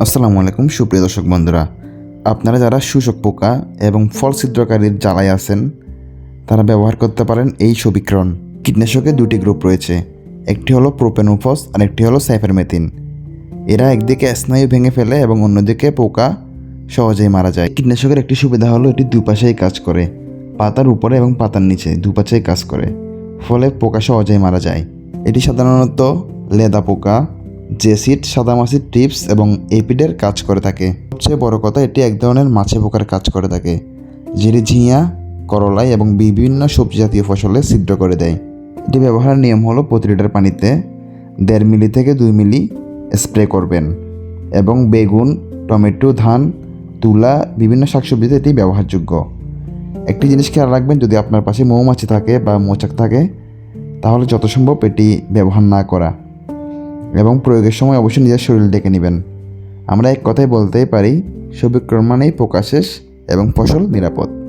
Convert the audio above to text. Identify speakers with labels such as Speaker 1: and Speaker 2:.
Speaker 1: আসসালামু আলাইকুম, সুপ্রিয় দর্শক বন্ধুরা। আপনারা যারা শোষক পোকা এবং ফল ছিদ্রকারীর জ্বালায় আছেন, তারা ব্যবহার করতে পারেন এই সবিক্রণ। কীটনাশকের দুটি গ্রুপ রয়েছে। একটি হলো প্রোপেনোফস আর একটি হলো সাইফারমেথিন। এরা একদিকে স্নায়ু ভেঙে ফেলে এবং অন্যদিকে পোকা সহজেই মারা যায়। কীটনাশকের একটি সুবিধা হলো এটি দুপাশেই কাজ করে। পাতার উপরে এবং পাতার নিচে দুপাশেই কাজ করে। ফলে পোকা সহজেই মারা যায়। এটি সাধারণত লেদা পোকা জেসিড সাদামাছি টিপস এবং এপিডের কাজ করে থাকে। সবচেয়ে বড় কথা, এটি এক ধরনের মাছে পোকার কাজ করে থাকে যেটি ঝিঁয়া করলাই এবং বিভিন্ন সবজি জাতীয় ফসলে ছিদ্র করে দেয়। এটি ব্যবহারের নিয়ম হলো প্রতি লিটার পানিতে দেড় মিলি থেকে দুই মিলি স্প্রে করবেন এবং বেগুন, টমেটো, ধান, তুলা, বিভিন্ন শাকসবজিতে এটি ব্যবহারযোগ্য। একটি জিনিস খেয়াল রাখবেন, যদি আপনার পাশে মৌমাছি থাকে বা মৌচাক থাকে, তাহলে যত সম্ভব এটি ব্যবহার না করা। এবং প্রয়োগের সময় অবশ্যই নিজের শরীর ডেকে নেবেন। আমরা এক কথাই বলতেই পারি সবিক্রম মানেই এবং ফসল নিরাপদ।